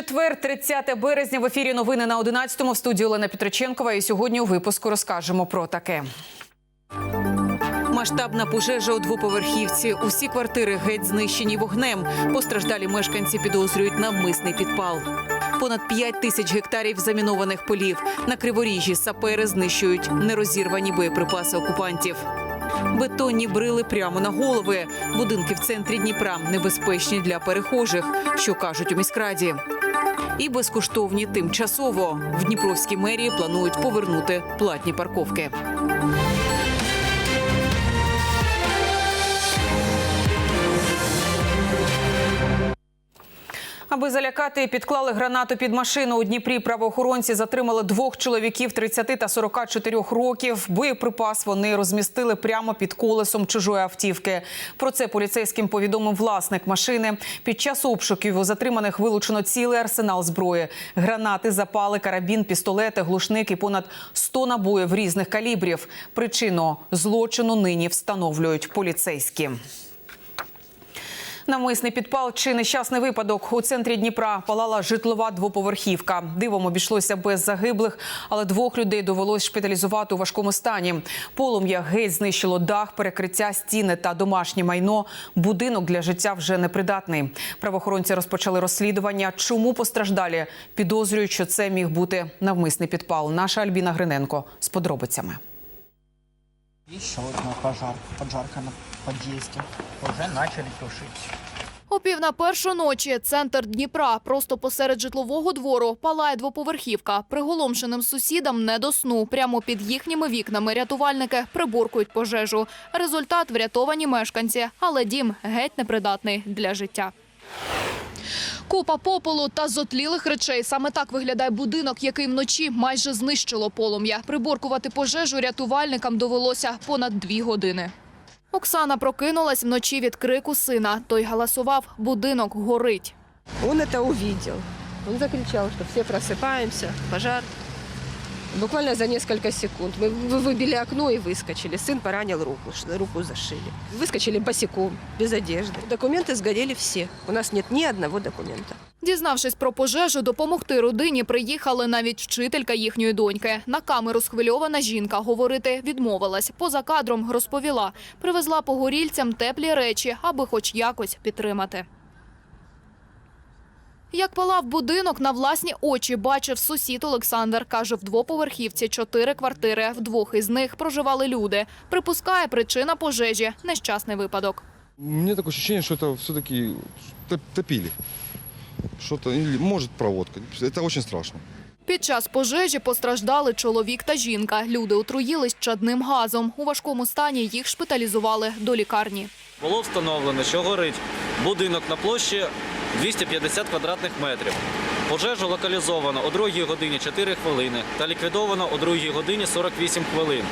Четвер, 30 березня в ефірі новини на 11-му в студії Олена Петриченкова. І сьогодні у випуску розкажемо про таке. Масштабна пожежа у двоповерхівці. Усі квартири геть знищені вогнем. Постраждалі мешканці підозрюють навмисний підпал. Понад 5 тисяч гектарів замінованих полів. На криворіжжі сапери знищують нерозірвані боєприпаси окупантів. Бетонні брили прямо на голови. Будинки в центрі Дніпра небезпечні для перехожих, що кажуть у міськраді. І безкоштовні тимчасово в Дніпровській мерії планують повернути платні парковки. Аби залякати, підклали гранату під машину. У Дніпрі правоохоронці затримали двох чоловіків 30 та 44 років. Боєприпас вони розмістили прямо під колесом чужої автівки. Про це поліцейським повідомив власник машини. Під час обшуків у затриманих вилучено цілий арсенал зброї: гранати, запали, карабін, пістолети, глушник і понад 100 набоїв різних калібрів. Причину злочину нині встановлюють поліцейські. Навмисний підпал чи нещасний випадок у центрі Дніпра палала житлова двоповерхівка. Дивом обійшлося без загиблих, але двох людей довелось шпиталізувати у важкому стані. Полум'я геть знищило дах, перекриття, стіни та домашнє майно. Будинок для життя вже непридатний. Правоохоронці розпочали розслідування. Чому постраждалі підозрюють, що це міг бути навмисний підпал. Наша Альбіна Гриненко з подробицями. Еще одна пожар, поджарка на подъезде. Уже начали тушить. О пів на першу ночі центр Дніпра, просто посеред житлового двору, палає двоповерхівка. Приголомшеним сусідам не до сну. Прямо під їхніми вікнами рятувальники приборкують пожежу. Результат врятовані мешканці, але дім геть непридатний для життя. Купа попелу та зотлілих речей. Саме так виглядає будинок, який вночі майже знищило полум'я. Приборкувати пожежу рятувальникам довелося понад дві години. Оксана прокинулась вночі від крику сина. Той галасував, будинок горить. Он це побачив. Він закричав, що все просипаємося, пожар. Буквально за несколько секунд мы вы- выбили окно и выскочили. Сын поранил руку, ш- руку зашили. Выскочили босиком, без одежды. Документы сгорели все. У нас нет ни одного документа. Дізнавшись про пожежу, допомогти родині приїхали навіть вчителька їхньої доньки. На камеру схвильована жінка говорити відмовилась. Поза кадром розповіла, привезла погорільцям теплі речі, аби хоч якось підтримати. Як палав будинок, на власні очі бачив сусід Олександр. Каже, в двоповерхівці чотири квартири. В двох із них проживали люди. Припускає причина пожежі – нещасний випадок. У меня такое ощущение, что это все-таки топили. Что-то, или проводка. Это очень страшно. Під час пожежі постраждали чоловік та жінка. Люди отруїлись чадним газом. У важкому стані їх шпиталізували до лікарні. Було встановлено, що горить будинок на площі 250 квадратних метрів. Пожежу локалізовано о 2 годині 4 хвилини та ліквідовано о 2 годині 48 хвилин.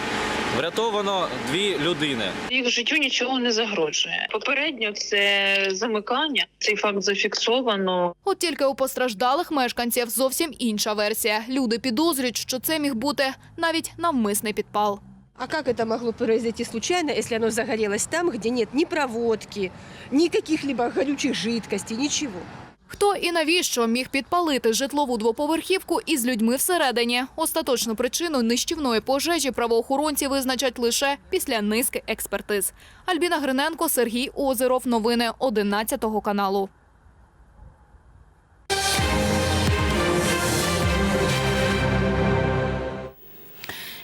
Врятовано дві людини. Їх життю нічого не загрожує. Попередньо це замикання. Цей факт зафіксовано. От тільки у постраждалих мешканців зовсім інша версія. Люди підозрюють, що це міг бути навіть навмисний підпал. А как это могло произойти случайно, если оно загорелось там, где нет ни проводки, ни каких-либо горючих жидкостей, ничего? Хто і навіщо міг підпалити житлову двоповерхівку із людьми всередині? Остаточну причину нищівної пожежі правоохоронці визначать лише після низки експертиз. Альбіна Гриненко, Сергій Озеров. Новини 11 каналу.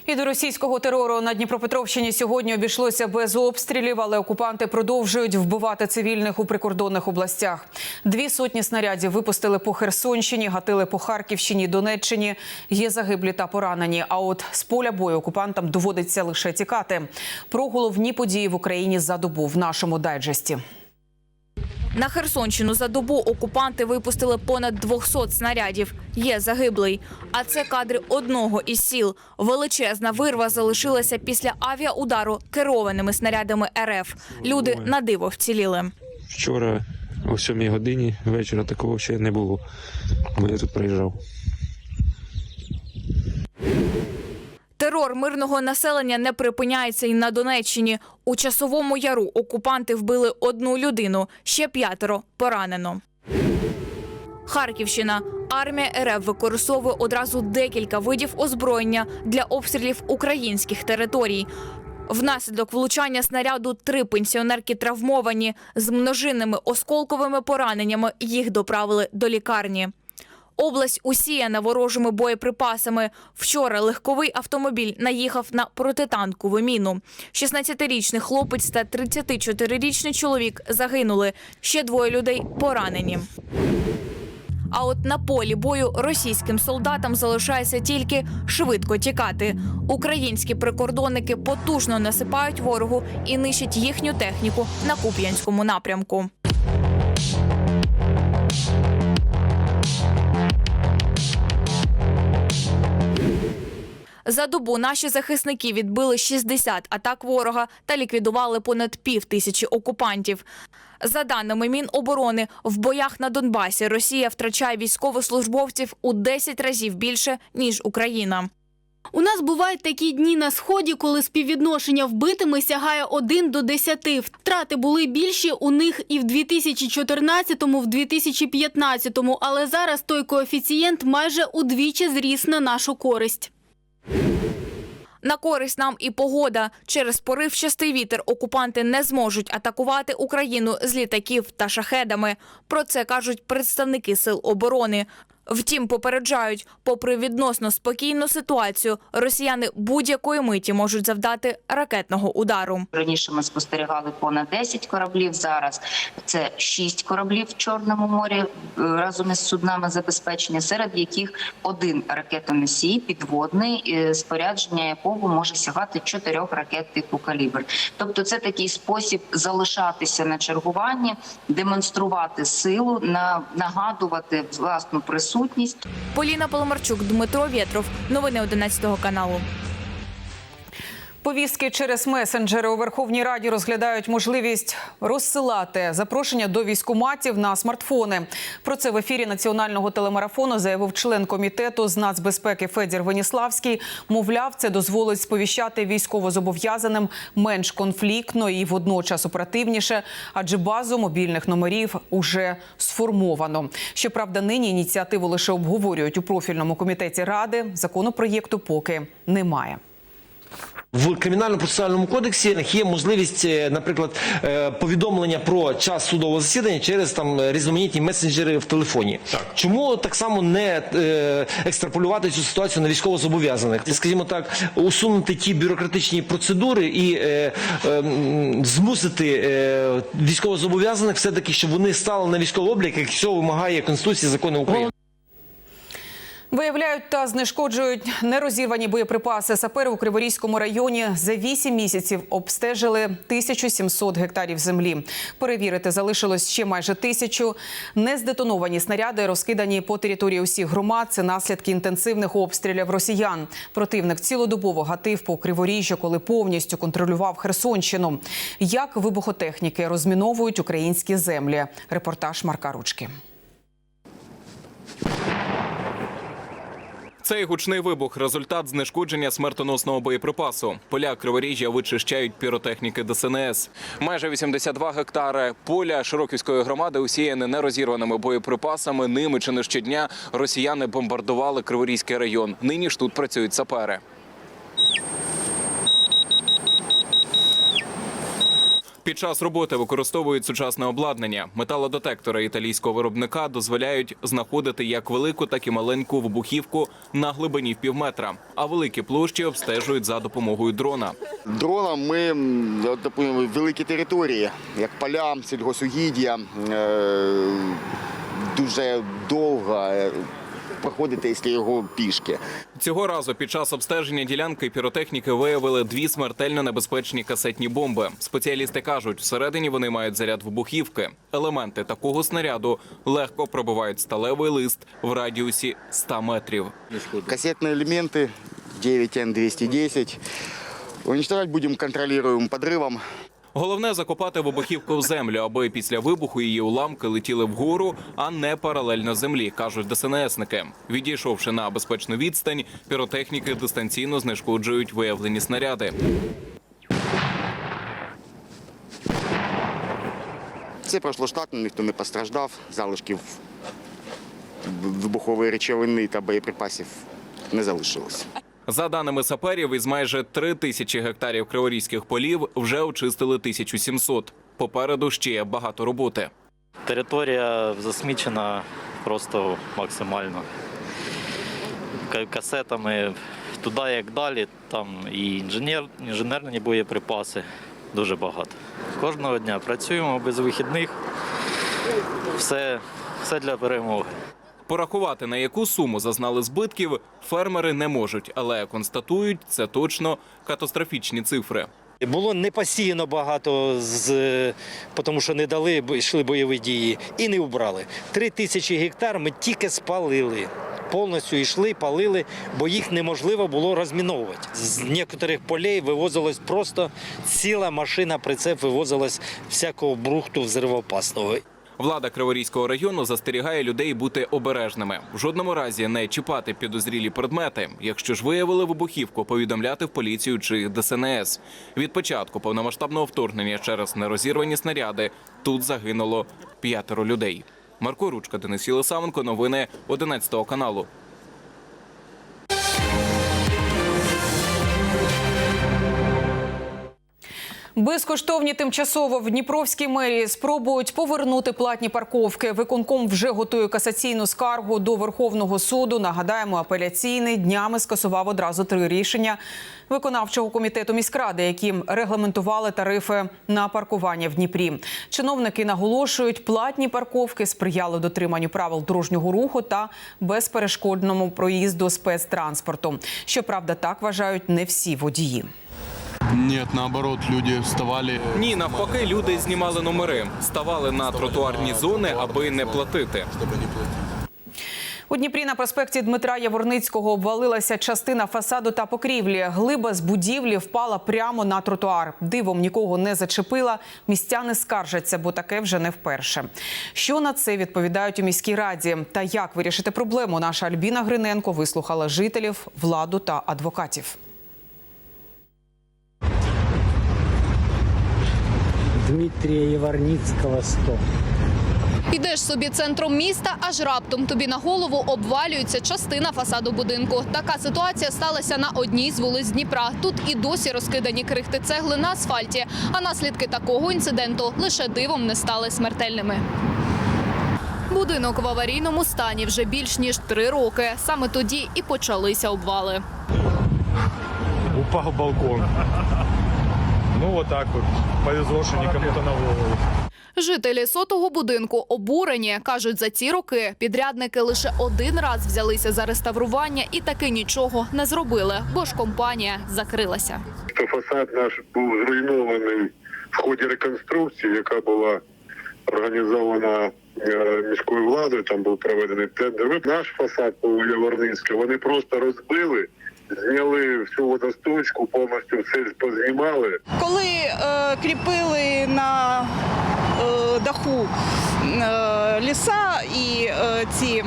І до російського терору на Дніпропетровщині сьогодні обійшлося без обстрілів, але окупанти продовжують вбивати цивільних у прикордонних областях. Дві сотні снарядів випустили по Херсонщині, гатили по Харківщині, Донеччині. Є загиблі та поранені. А от з поля бою окупантам доводиться лише тікати. Про головні події в Україні за добу в нашому дайджесті. На Херсонщину за добу окупанти випустили понад 200 снарядів. Є загиблий. А це кадри одного із сіл. Величезна вирва залишилася після авіаудару керованими снарядами РФ. Люди на диво вціліли. Вчора о 7 годині вечора такого ще не було, бо я тут приїжджав. Терор мирного населення не припиняється і на Донеччині. У часовому яру окупанти вбили одну людину, ще п'ятеро поранено. Харківщина. Армія РФ використовує одразу декілька видів озброєння для обстрілів українських територій. Внаслідок влучання снаряду три пенсіонерки травмовані з множинними осколковими пораненнями. Їх доправили до лікарні. Область усіяна ворожими боєприпасами. Вчора легковий автомобіль наїхав на протитанкову міну. 16-річний хлопець та 34-річний чоловік загинули. Ще двоє людей поранені. А от на полі бою російським солдатам залишається тільки швидко тікати. Українські прикордонники потужно насипають ворогу і нищать їхню техніку на Куп'янському напрямку. За добу наші захисники відбили 60 атак ворога та ліквідували понад пів тисячі окупантів. За даними Міноборони, в боях на Донбасі Росія втрачає військовослужбовців у 10 разів більше ніж Україна. У нас бувають такі дні на сході, коли співвідношення вбитими сягає 1 до 10. Втрати були більші у них і в 2014-му, в 2015-му, але зараз той коефіцієнт майже удвічі зріс на нашу користь. На користь нам і погода. Через поривчастий вітер окупанти не зможуть атакувати Україну з літаків та шахедами. Про це кажуть представники сил оборони. Втім, попереджають, попри відносно спокійну ситуацію, росіяни будь-якої миті можуть завдати ракетного удару. Раніше ми спостерігали понад 10 кораблів. Зараз це 6 кораблів в Чорному морі е, разом із суднами забезпечення, серед яких один ракетоносій підводний, е, спорядження якого може сягати 4 ракет типу калібр. Тобто, це такий спосіб залишатися на чергуванні, демонструвати силу, на нагадувати власну присутність. Поліна Поломарчук, Дмитро Вєтров. Новини 11 каналу. Повістки через месенджери у Верховній Раді розглядають можливість розсилати запрошення до військоматів на смартфони. Про це в ефірі національного телемарафону заявив член комітету з нацбезпеки Федір Веніславський. Мовляв, це дозволить сповіщати військовозобов'язаним менш конфліктно і водночас оперативніше, адже базу мобільних номерів уже сформовано. Щоправда, нині ініціативу лише обговорюють у профільному комітеті ради. Законопроєкту поки немає. В кримінально-процесуальному кодексі є можливість, е, наприклад, е, повідомлення про час судового засідання через там різноманітні месенджери в телефоні. Чому так само не е, екстраполювати цю ситуацію на військовозобов'язаних? Скажімо так, усунути ті бюрократичні процедури і е, е, змусити е, військовозобов'язаних все-таки, щоб вони стали на військовий облік, як цього вимагає Конституція закони України. Виявляють та знешкоджують нерозірвані боєприпаси. Сапери у Криворізькому районі за 8 місяців обстежили 1700 гектарів землі. Перевірити залишилось ще майже тисячу. Нездетоновані снаряди розкидані по території усіх громад. Це наслідки інтенсивних обстрілів росіян. Противник цілодобово гатив по Криворіжжю, коли повністю контролював Херсонщину. Як вибухотехніки розміновують українські землі? Репортаж Марка Ручки. Цей гучний вибух результат знешкодження смертоносного боєприпасу. Поля Криворіжжя вичищають піротехніки ДСНС. Майже 82 гектари поля Широківської громади усіяне нерозірваними боєприпасами. Ними чи не щодня росіяни бомбардували Криворізький район. Нині ж тут працюють сапери. Під час роботи використовують сучасне обладнання. Металодетектори італійського виробника дозволяють знаходити як велику, так і маленьку вибухівку на глибині в півметра. А великі площі обстежують за допомогою дрона. Дроном ми допустимо, великі території, як поля, сільгосугіддя, е, дуже довго е, проходити, якщо його пішки. Цього разу під час обстеження ділянки піротехніки виявили дві смертельно небезпечні касетні бомби. Спеціалісти кажуть, всередині вони мають заряд вибухівки. Елементи такого снаряду легко пробивають сталевий лист в радіусі 100 метрів. Кассетные элементы 9Н210. Уничтожать будем контролируемым подрывом. Головне закопати вибухівку в землю, аби після вибуху її уламки летіли вгору, а не паралельно землі, кажуть ДСНСники. Відійшовши на безпечну відстань, піротехніки дистанційно знешкоджують виявлені снаряди. Це пройшло штатно, ніхто не постраждав, залишків вибухової речовини та боєприпасів не залишилось. За даними саперів, із майже три тисячі гектарів криворізьких полів вже очистили 1700. Попереду ще багато роботи. Територія засмічена просто максимально. Касетами туди як далі, там і інженер, інженерні боєприпаси дуже багато. Кожного дня працюємо без вихідних. Все, все для перемоги. Порахувати, на яку суму зазнали збитків, фермери не можуть, але констатують, це точно катастрофічні цифри. Було не посіяно багато, з, тому що не дали, йшли бойові дії, і не вбрали. Три тисячі гектар ми тільки спалили. Повністю йшли, палили, бо їх неможливо було розміновувати. З некоторих полей вивозилось просто ціла машина, прицеп вивозилось всякого брухту взривоопасного. Влада Криворізького району застерігає людей бути обережними. В жодному разі не чіпати підозрілі предмети. Якщо ж виявили вибухівку, повідомляти в поліцію чи ДСНС. Від початку повномасштабного вторгнення через нерозірвані снаряди тут загинуло п'ятеро людей. Марко Ручка, Денис Єлисавенко, новини 11 каналу. Безкоштовні тимчасово в Дніпровській мерії спробують повернути платні парковки. Виконком вже готує касаційну скаргу до Верховного суду. Нагадаємо, апеляційний днями скасував одразу три рішення виконавчого комітету міськради, яким регламентували тарифи на паркування в Дніпрі. Чиновники наголошують, платні парковки сприяли дотриманню правил дорожнього руху та безперешкодному проїзду спецтранспорту. Щоправда, так вважають не всі водії. Нет, наоборот, люди вставали. Ні, навпаки, люди знімали номери, ставали на тротуарні зони, аби не платити. У Дніпрі на проспекті Дмитра Яворницького обвалилася частина фасаду та покрівлі. Глиба з будівлі впала прямо на тротуар. Дивом нікого не зачепила. Містяни скаржаться, бо таке вже не вперше. Що на це відповідають у міській раді? Та як вирішити проблему? Наша Альбіна Гриненко вислухала жителів, владу та адвокатів. Дмитрия Яворницкого 100. Ідеш собі центром міста, аж раптом тобі на голову обвалюється частина фасаду будинку. Така ситуація сталася на одній з вулиць Дніпра. Тут і досі розкидані крихти цегли на асфальті. А наслідки такого інциденту лише дивом не стали смертельними. Будинок в аварійному стані вже більш ніж три роки. Саме тоді і почалися обвали. Упал балкон. Ну вот так вот. Повезло, что не кому-то на голову. Жителі сотого будинку обурені кажуть, за ці роки підрядники лише один раз взялися за реставрування і таки нічого не зробили, бо ж компанія закрилася. що фасад наш був зруйнований в ході реконструкції, яка була організована е, міською владою. Там був проведений тендер. Наш фасад по Яворницьке вони просто розбили, зняли всю водосточку, повністю все познімали. Коли е, кріпили на е, даху е, ліса і е, ці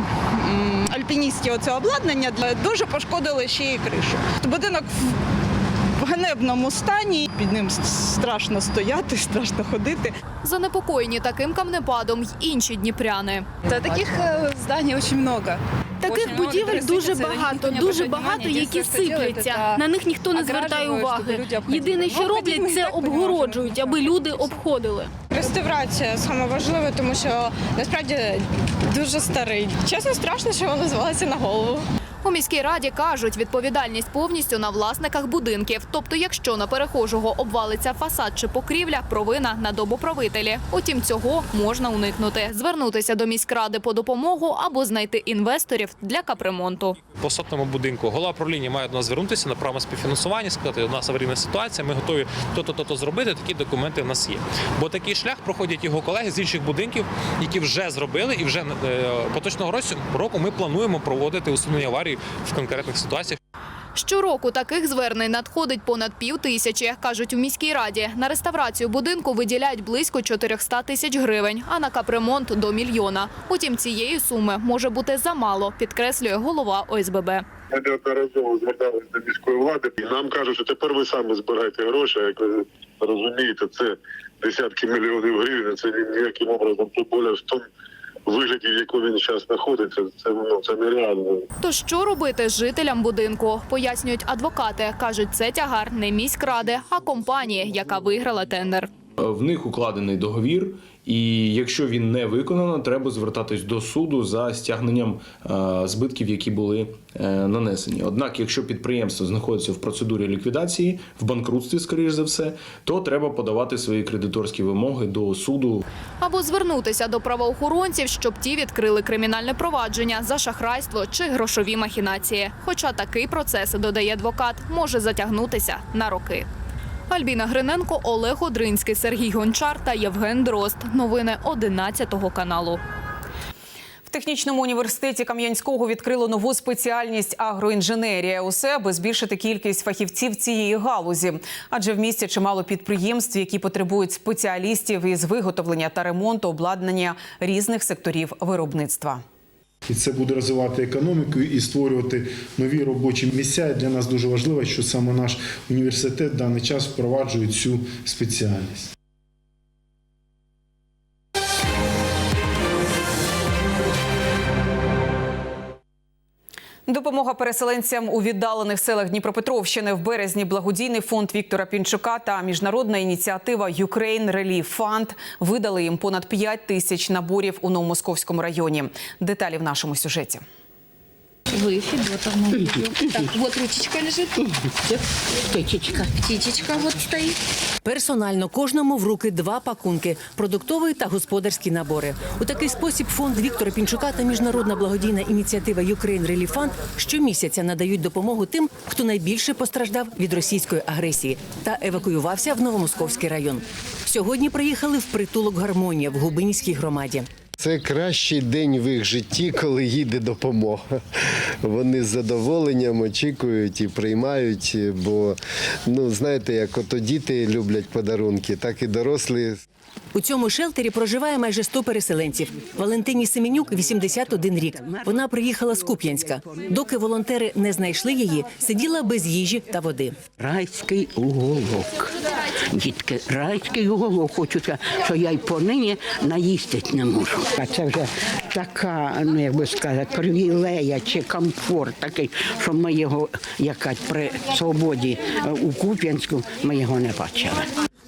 альпіністські оце обладнання, дуже пошкодили ще й кришу. Будинок в, в ганебному стані, під ним страшно стояти, страшно ходити. Занепокоєні таким камнепадом й інші дніпряни. Та таких зданий дуже багато. Таких будівель дуже багато, дуже багато, які сипляться. На них ніхто не звертає уваги. Єдине, що роблять, це обгороджують, аби люди обходили. Реставрація саме важливе, тому що насправді дуже старий. Чесно, страшно, що воно звалося на голову. У міській раді кажуть, відповідальність повністю на власниках будинків. Тобто, якщо на перехожого обвалиться фасад чи покрівля, провина на добоправителі. Утім, цього можна уникнути, звернутися до міськради по допомогу або знайти інвесторів для капремонту. По сотному будинку голова правління має до нас звернутися на право співфінансування, сказати, у нас аварійна ситуація, ми готові то-то, то-то зробити. Такі документи в нас є. Бо такий шлях проходять його колеги з інших будинків, які вже зробили, і вже е, поточного року- ми плануємо проводити усунення в конкретних ситуаціях. Щороку таких звернень надходить понад пів тисячі, кажуть у міській раді. На реставрацію будинку виділяють близько 400 тисяч гривень, а на капремонт – до мільйона. Утім, цієї суми може бути замало, підкреслює голова ОСББ. Ми неодноразово зверталися до міської влади, і нам кажуть, що тепер ви самі збираєте гроші. Як ви розумієте, це десятки мільйонів гривень. Це ніяким образом тим більше в тому вигляді, в якому він зараз знаходиться, це ну це нереально. То що робити жителям будинку? Пояснюють адвокати. кажуть, це тягар не міськради, а компанії, яка виграла тендер. В них укладений договір, і якщо він не виконано, треба звертатись до суду за стягненням е, збитків, які були е, нанесені. Однак, якщо підприємство знаходиться в процедурі ліквідації, в банкрутстві, скоріш за все, то треба подавати свої кредиторські вимоги до суду. Або звернутися до правоохоронців, щоб ті відкрили кримінальне провадження за шахрайство чи грошові махінації. Хоча такий процес, додає адвокат, може затягнутися на роки. Альбіна Гриненко, Олег Одринський, Сергій Гончар та Євген Дрозд. Новини 11 каналу. В технічному університеті Кам'янського відкрили нову спеціальність агроінженерія. Усе аби збільшити кількість фахівців цієї галузі. Адже в місті чимало підприємств, які потребують спеціалістів із виготовлення та ремонту обладнання різних секторів виробництва. І це буде розвивати економіку і створювати нові робочі місця. І для нас дуже важливо, що саме наш університет в даний час впроваджує цю спеціальність. Допомога переселенцям у віддалених селах Дніпропетровщини в березні благодійний фонд Віктора Пінчука та міжнародна ініціатива Ukraine Relief Fund видали їм понад 5 тисяч наборів у Новомосковському районі. Деталі в нашому сюжеті. Вы, Федотовна. Так, вот ручечка лежит. Птичечка. Птичечка вот стоит. Персонально кожному в руки два пакунки продуктовий та господарські набори. У такий спосіб фонд Віктора Пінчука та міжнародна благодійна ініціатива Relief Fund щомісяця надають допомогу тим, хто найбільше постраждав від російської агресії та евакуювався в Новомосковський район. Сьогодні приїхали в притулок Гармонія в Губинській громаді. Це кращий день в їх житті, коли їде допомога. Вони з задоволенням очікують і приймають, бо ну знаєте, як ото діти люблять подарунки, так і дорослі. У цьому шелтері проживає майже 100 переселенців. Валентині Семенюк 81 рік. Вона приїхала з Куп'янська. Доки волонтери не знайшли її, сиділа без їжі та води. Райський уголок. Дітки, райський уголок. Хочу, сказати, що я й понині наїстись не можу. А це вже така, ну як би сказати, привілея чи комфорт такий, що ми його, якась при свободі е, у Куп'янську, ми його не бачили.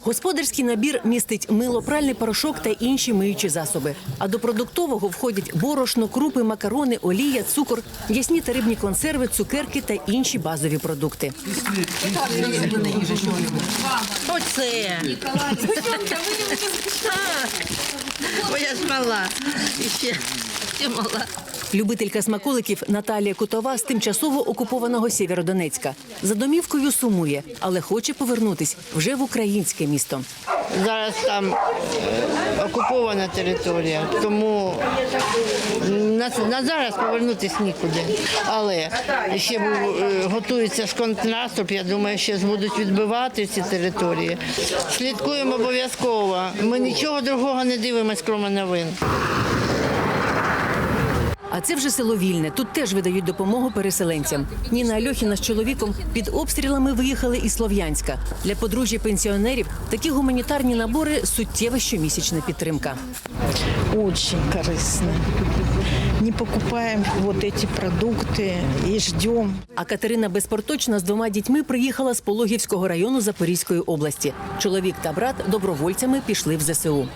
Господарський набір містить мило, пральний порошок та інші миючі засоби. А до продуктового входять борошно, крупи, макарони, олія, цукор, м'ясні та рибні консерви, цукерки та інші базові продукти. Оце. Моя ж мала. І ще, мала. Любителька смаколиків Наталія Кутова з тимчасово окупованого Сєвєродонецька. За домівкою сумує, але хоче повернутись вже в українське місто. Зараз там окупована територія, тому на, на зараз повернутися нікуди. Але ще е, готується контрнаступ, я думаю, ще будуть відбивати ці території. Слідкуємо обов'язково. Ми нічого другого не дивимося, крім новин. А це вже село Вільне. Тут теж видають допомогу переселенцям. Ніна Альохіна з чоловіком під обстрілами виїхали із Слов'янська. Для подружжя пенсіонерів такі гуманітарні набори суттєва щомісячна підтримка. Очень корисно. Не покупаем вот эти продукты и ждем. А Катерина Безпорточна з двома дітьми приїхала з Пологівського району Запорізької області. Чоловік та брат добровольцями пішли в ЗСУ.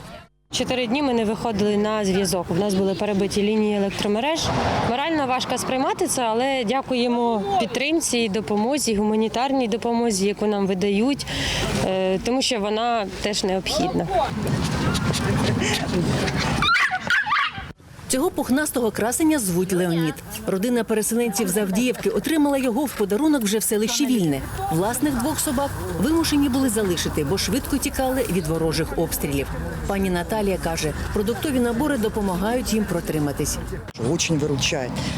Чотири дні ми не виходили на зв'язок. У нас були перебиті лінії електромереж. Морально важко сприймати це, але дякуємо підтримці, і допомозі, гуманітарній допомозі, яку нам видають, е, тому що вона теж необхідна. Цього пухнастого красення звуть Леонід. Родина переселенців з Авдіївки отримала його в подарунок вже в селищі Вільне. Власних двох собак вимушені були залишити, бо швидко тікали від ворожих обстрілів. Пані Наталія каже, продуктові набори допомагають їм протриматись.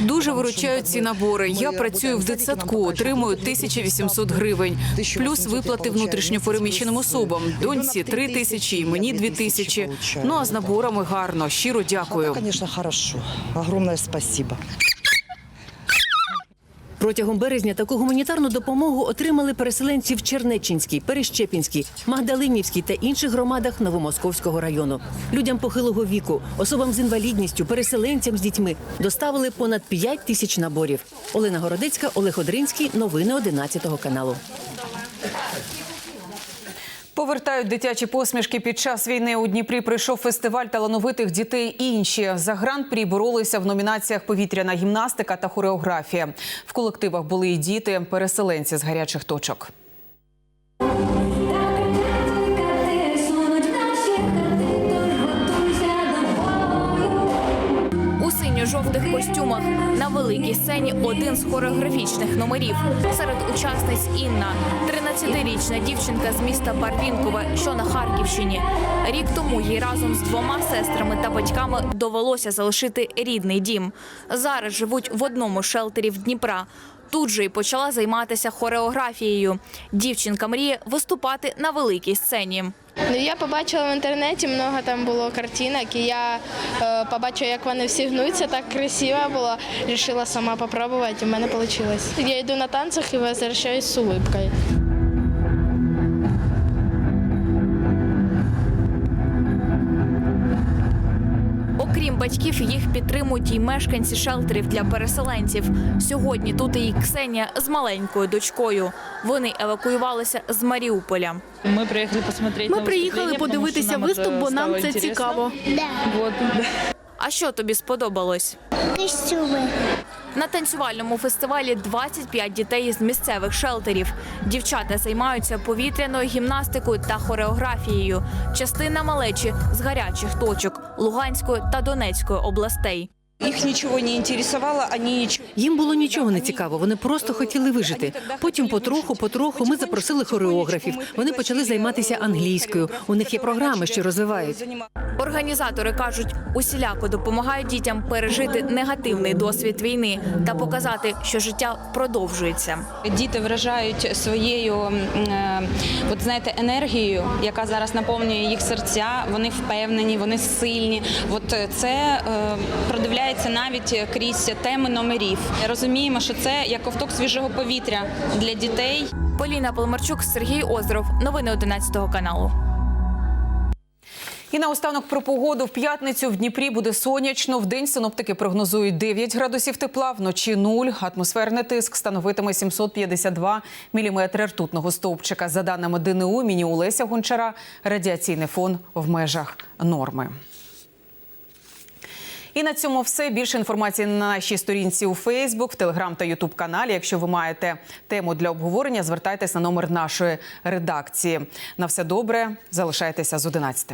Дуже виручають ці набори. Я працюю в дитсадку, отримую 1800 гривень. Плюс виплати внутрішньопереміщеним особам. Доньці 3 тисячі, і мені 2 тисячі. Ну а з наборами гарно. Щиро дякую. Хорошо. Огромне спасибо. Протягом березня таку гуманітарну допомогу отримали переселенці в Чернеччинській, Перещепінській, Магдалинівській та інших громадах Новомосковського району. Людям похилого віку, особам з інвалідністю, переселенцям з дітьми доставили понад 5 тисяч наборів. Олена Городецька, Олег Одринський. Новини 11 каналу. Повертають дитячі посмішки під час війни. У Дніпрі прийшов фестиваль талановитих дітей. Інші за гран-прі боролися в номінаціях повітряна гімнастика та хореографія. В колективах були і діти, переселенці з гарячих точок. У синьо-жовтих костюмах на великій сцені один з хореографічних номерів. Серед учасниць Інна, 13-річна дівчинка з міста Барвінкове, що на Харківщині. Рік тому їй разом з двома сестрами та батьками довелося залишити рідний дім. Зараз живуть в одному з шелтерів Дніпра. Тут же й почала займатися хореографією. Дівчинка мріє виступати на великій сцені. Ну, я побачила в інтернеті, много там було картинок, і я е, побачила, як вони всі гнуться, так красиво було. Рішила сама попробувати, і в мене вийшло. Я йду на танцях і возвращаюсь з улыбкою. Окрім батьків, їх підтримують і мешканці шелтерів для переселенців. Сьогодні тут і Ксенія з маленькою дочкою. Вони евакуювалися з Маріуполя. Ми приїхали посмотрети. Ми приїхали подивитися виступ, бо нам це цікаво. Вот. А що тобі сподобалось? Костюми. На танцювальному фестивалі 25 дітей з місцевих шелтерів. Дівчата займаються повітряною гімнастикою та хореографією. Частина малечі з гарячих точок Луганської та Донецької областей. Їх нічого не інтересувало, вони нічого. Їм було нічого не цікаво. Вони просто хотіли вижити. Потім потроху, потроху ми запросили хореографів. Вони почали займатися англійською. У них є програми, що розвивають. Організатори кажуть, усіляко допомагають дітям пережити негативний досвід війни та показати, що життя продовжується. Діти вражають своєю, е, от знаєте, енергією, яка зараз наповнює їх серця. Вони впевнені, вони сильні. От це е, продивляється навіть крізь теми номерів. Розуміємо, що це як ковток свіжого повітря для дітей. Поліна Полмарчук, Сергій Озеров. Новини 11 каналу. І наостанок про погоду в п'ятницю в Дніпрі буде сонячно. В день синоптики прогнозують 9 градусів тепла, вночі 0. Атмосферний тиск становитиме 752 міліметри ртутного стовпчика. За даними ДНУ, імені Олеся Гончара, радіаційний фон в межах норми. І на цьому все. Більше інформації на нашій сторінці у Фейсбук, в Телеграм та Ютуб каналі. Якщо ви маєте тему для обговорення, звертайтесь на номер нашої редакції. На все добре, залишайтеся з 11.